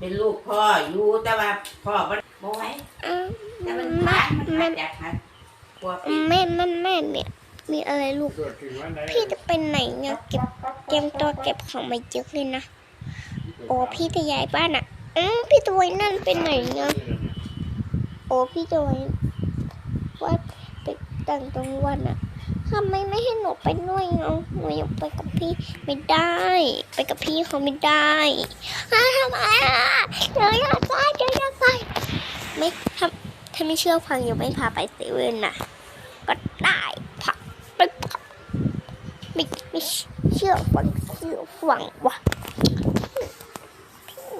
เป็นลูกพ่ออยู่แต่ว่าพ่อบ่บ่ไหวอ้าวแต่มันแม่ขาดมันแม่ขาดจากหัดกลัวปิดแม่แม่แม่เนี่ยมีอะไรลูกเกิดถึงวันไหนพี่จะไปไหนเนี่ยเก็บเตรียมตัวเก็บของมาเยอะเลยนะโอ้พี่จะย้ายบ้านอะอืมพี่ตัวนั่นเป็นไหนเนี่ยโอ้พี่จะไว้ว่าไปต่างจังหวัดอะ ทำไมไม่ให้หนูไปด้วยเนาะหนูอยากไปกับพี่ไม่ได้ ไปกับพี่เขาไม่ได้อ้าทำไมอะเดี๋ยวอยากไปเดี๋ยวอยากไป ไม่ถ้าถ้าไม่เชื่อฟังอยู่ไม่พาไปเซเว่นน่ะก็ได้ผักไปผักไม่ไม่เชื่อฟังเชื่อฟังวะพี่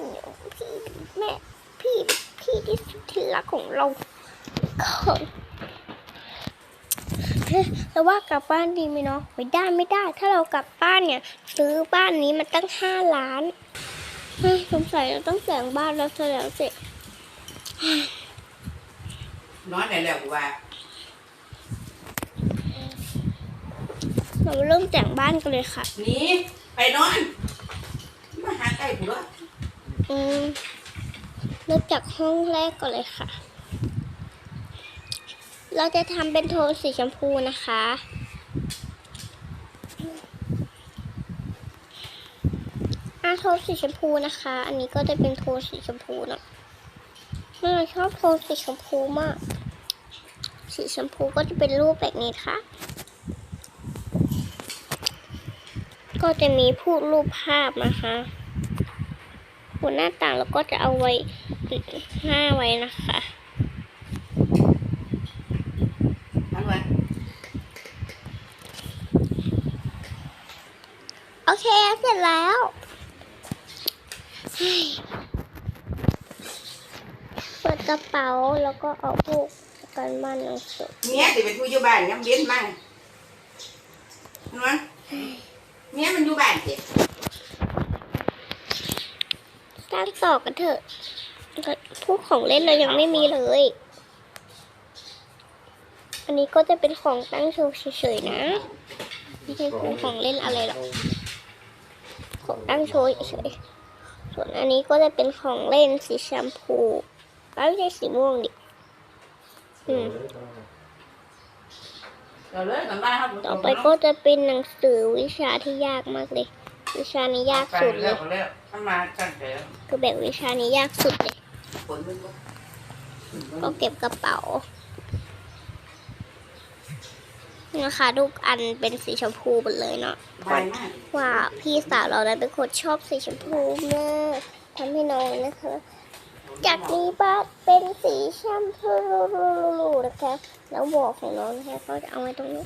เหนียวพี่แม่พี่พี่ที่สุดที่รักของเราคน แล้วว่ากลับบ้านดีไหมเนาะไม่ได้ไม่ได้ ถ้าเรากลับบ้านเนี่ย ซื้อบ้านนี้มันตั้งห้าล้านเฮ้ยสงสัยเราต้องแสงบ้านแล้วเสร็จแล้วเสร็จนอนได้แล้วกูว่าเราเริ่มแต่งบ้านกันเลยค่ะหนีไปนอน มาหาใกล้กูด้วยอืมเริ่มจากห้องแรกก่อนเลยค่ะ เราจะทำเป็นโทนสีชมพูนะคะ อาโทนสีชมพูนะคะ อันนี้ก็จะเป็นโทนสีชมพูเนาะแม่ชอบโทนสีชมพูมาก สีชมพูก็จะเป็นรูปแบบนี้ค่ะ ก็จะมีพูดรูปภาพนะคะบนหน้าต่างแล้วก็จะเอาไว้หน้าไว้นะคะ ทั้งวัน โอเค เส ร็จแล้วเฮ้ยเปิดกระเป๋าแล้วก็เอาพวกกันบ้านหนังสือเมียสิเป็นผู้อยู่บ้านย้ำเย็นมากเห็นไหมเมียมันอยู่บ้านสิสร้างต่อกันเถอะพวกของเล่นเรายังไม่มีเลย อันนี้ก็จะเป็นของตั้งโชว์เฉยๆนะ ไม่ใช่ของเล่นอะไรหรอก ของตั้งโชว์เฉยๆส่วนอันนี้ก็จะเป็นของเล่นสีแชมพูแล้วไม่ใช่สีม่วงดิอืมเราเลยกันบ้านครับต่อไปก็จะเป็นหนังสือวิชาที่ยากมากเลย วิชานี้ยากสุดเลยแล้วทำมาตั้งแต่คือแบบวิชานี้ยากสุดเลยฝนมันก็ก็เก็บกระเป๋า นะคะทุกอันเป็นสีชมพูหมดเลยเนาะบายมากว่าพี่สาวเรานั้นเป็นคนชอบสีชมพูมากทำให้น้องนะคะ จากนี้บ้านเป็นสีแชมพูนะคะ แล้วหมวกของน้องนะคะก็จะเอาไว้ตรงนี้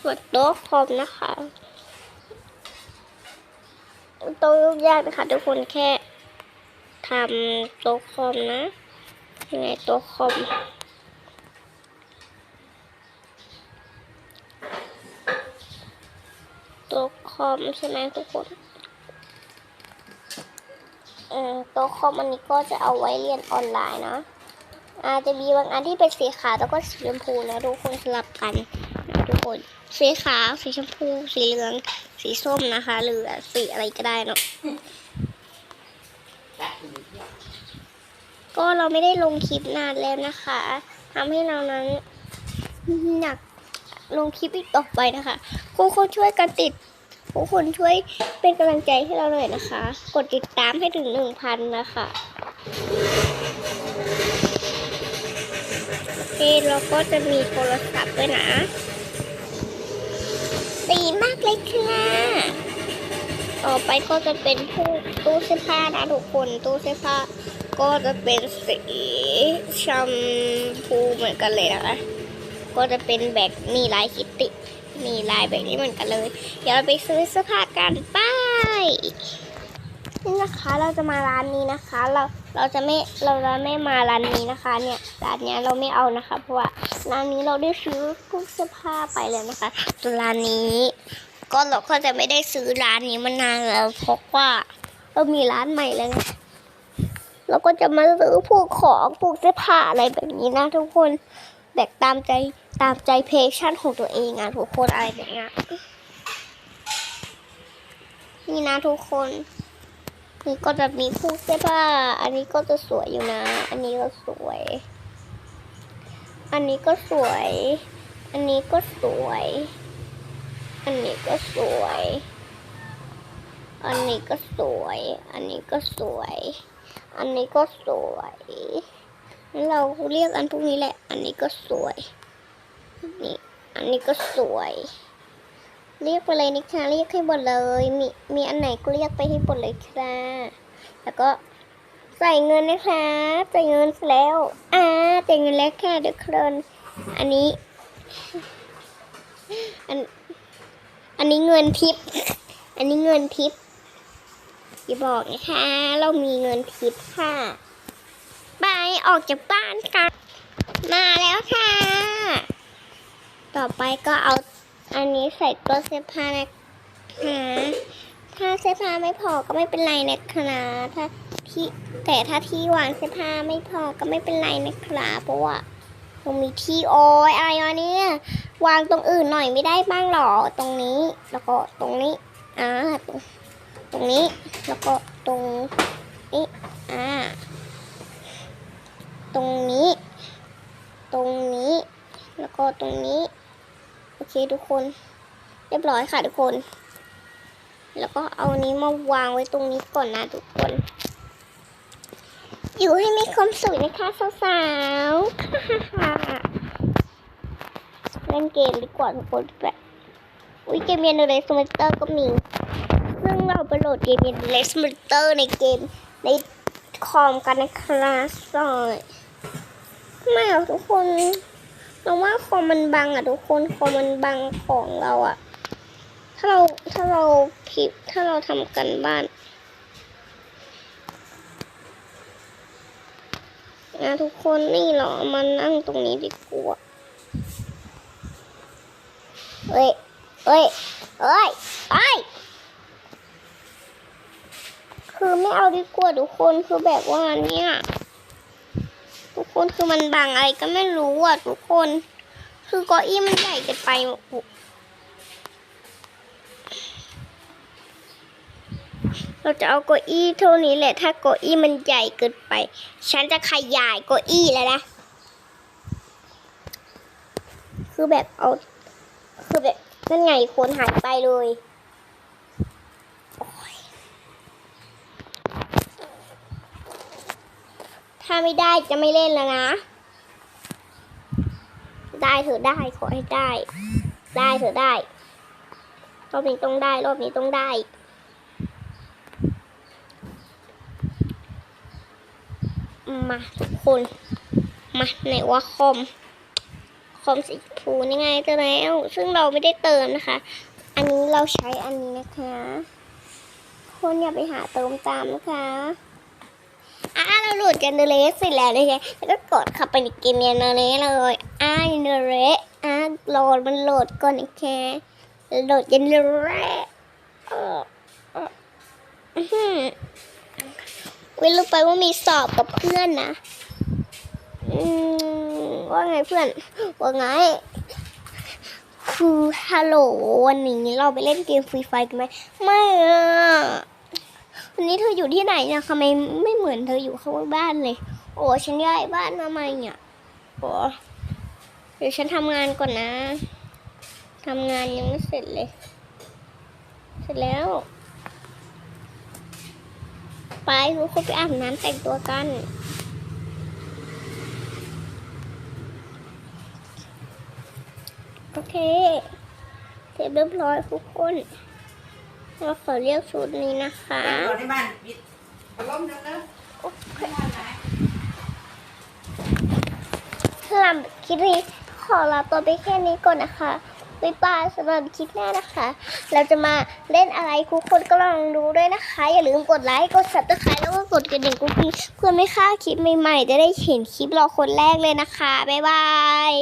ส่วนโต๊ะคอมนะคะโต๊ะยากนะคะทุกคนแค่ทำโต๊ะคอมนะ ยังไงโต๊ะคอมโต๊ะคอมใช่ไหมทุกคนออโต๊ะคอมอันนี้ก็จะเอาไว้เรียนออนไลน์เนาะอาจจะมีบางอันที่เป็นสีขาวแล้วก็สีชมพูนะทุกคนสลับกันนะทุกคนสีขาวสีชมพู สีเหลืองสีส้มนะคะ หรือสีอะไรก็ได้เนาะ ก็เราไม่ได้ลงคลิปนานแล้วนะคะทำให้เรานั้นหนักลงคลิปอีกต่อไปนะคะทุกคนช่วยกันติดทุกคนช่วยเป็นกำลังใจให้เราหน่อยนะคะ กดติดตามให้ถึงหนึ่งพันนะคะโอเคเราก็จะมีโทรศัพท์ด้วยนะดีมากเลยค่ะต่อไปก็จะเป็นผู้ตู้เสื้อผ้านะทุกคนตู้เสื้อผ้า ก็จะเป็นสีชมพูเหมือนกันเลยนะคะ ก็จะเป็นแบบมีลายคิตติมีลายแบบนี้เหมือนกันเลย เดี๋ยวเราไปซื้อเสื้อผ้ากันไปนี่นะคะเราจะมาร้านนี้นะคะ เราเราจะไม่เราจะไม่มาร้านนี้นะคะ เนี่ยร้านเนี้ยเราไม่เอานะคะ เพราะว่าร้านนี้เราได้ซื้อพวกเสื้อผ้าไปแล้วนะคะส่วนร้านนี้ก็เราก็จะไม่ได้ซื้อร้านนี้มานานแล้วเพราะว่าเรามีร้านใหม่แล้วไง เราก็จะมาซื้อพวกของพวกเสื้อผ้าอะไรแบบนี้นะทุกคนแบบตามใจตามใจเพชชั่นของตัวเองอะทุกคนอะไรแบบนี้นี่นะทุกคนนี่ก็จะมีผู้เสื้อผ้า อันนี้ก็จะสวยอยู่นะ อันนี้ก็สวย อันนี้ก็สวย อันนี้ก็สวย อันนี้ก็สวย อันนี้ก็สวย อันนี้ก็สวย อันนี้ก็สวยเราเรียกอันพวกนี้แหละ อันนี้ก็สวย นี่ อันนี้ก็สวย เรียกไปเลยนะคะเรียกให้หมดเลย มี มีอันไหนก็เรียกไปให้หมดเลยค่ะแล้วก็ใส่เงินนะคะใส่เงินเสร็จแล้ว อ่าใส่เงินแล้วค่ะเดี๋ยวคลินอันนี้ อัน อันนี้เงินทิป อันนี้เงินทิป อย่าบอกนะคะ เรามีเงินทิปค่ะไปออกจากบ้านกัน มาแล้วค่ะ ต่อไปก็เอาอันนี้ใส่ตัวเสื้อผ้านะคะถ้าเสื้อผ้าไม่พอก็ไม่เป็นไรนะคะถ้าที่แต่ถ้าที่วางเสื้อผ้าไม่พอก็ไม่เป็นไรนะคะเพราะว่าตรงมีที่โอ้ยอะไรวะเนี่ย วางตรงอื่นหน่อยไม่ได้บ้างหรอตรงนี้ แล้วก็ตรงนี้อ่าตรง ตรงนี้แล้วก็ตรงนี้อ่าตรงนี้ ตรงนี้ แล้วก็ตรงนี้ โอเคทุกคน เรียบร้อยค่ะทุกคน แล้วก็เอานี้มาวางไว้ตรงนี้ก่อนนะทุกคน อยู่ให้มีความสุขนะคะสาวๆเล่นเกมดีกว่าทุกคนแบบอุ้ยเกมเยนเรสมิเตอร์ก็มี งเราไปโหลดเกมเยนเรสมิเตอร์ในเกมในคอมกันนะครับสอยไม่เอาทุกคนเราว่าคอมมันบังอะทุกคนคอมมันบังของเราอะ ถ้าเราถ้าเราพิถ้าเราทำกันบ้านนะทุกคนนี่เรอามานั่งตรงนี้ดีกว่าเอ้ยเอ้ยเอ้ยเอ้ย คือไม่เอาดีกว่าทุกคนคือแบบว่าเนี่ย ทุกคนคือมันบังอะไรก็ไม่รู้อะทุกคน คือเก้าอี้มันใหญ่เกินไปเราจะเอาเก้าอี้เท่านี้แหละ ถ้าเก้าอี้มันใหญ่เกินไป ฉันจะขยายเก้าอี้แล้วนะ คือแบบเอา คือแบบนั่นไงคนหายไปเลยโอ๊ย ถ้าไม่ได้จะไม่เล่นแล้วนะ ได้เถอะได้ขอให้ได้ ได้เถอะได้รอบนี้ต้องได้รอบนี้ต้องได้มาทุกคน มาไหนว่าคอม คอมสีชมพูนี่ไงจอแล้ว ซึ่งเราไม่ได้เติมนะคะ อันนี้เราใช้อันนี้นะคะ คนอย่าไปหาเติมตามนะคะ อ่าเราโหลดกันเนเลสเสร็จแล้วนะคะแล้วก็กดเข้าไปในเกมเนเลสเลยอ่าเนเลสอ่าโหลดมันโหลดก่อนนะคะโหลดกันเนเลสเออเอออื้อหือวิรู้ไปว่ามีสอบกับเพื่อนนะอืมว่าไงเพื่อน ว่าไงคือฮัลโหลวันนี้เราไปเล่นเกมฟรีไฟกันไหมไม่อะ วันนี้เธออยู่ที่ไหนนี่ยทำไมไม่เหมือนเธออยู่ข้างบ้านเลย โอ้ฉันย้ายบ้านมาใหม่เนี่ยโอ้เดี๋ยวฉันทำงานก่อนนะทำงานยังไม่เสร็จเลย เสร็จแล้ว ไปทุกคนไปอาบน้ำแต่งตัวกันโอเค เสร็จเรียบร้อยทุกคน เราขอเรียกชุดนี้นะคะนอนในบ้านปิดพัดลมจังเลยสำหรับคลิปนี้ขอลาตัวไปแค่นี้ก่อนนะคะบ๊ายบายสำหรับคลิปหน้านะคะ เราจะมาเล่นอะไรทุกคนก็ลองดูด้วยนะคะ อย่าลืมกดไลค์กด subscribe แล้วก็กดกระดิ่งกุ๊กเพื่อไม่พลาดคลิปใหม่ๆ จะได้เห็นคลิปเราคนแรกเลยนะคะ บ๊ายบาย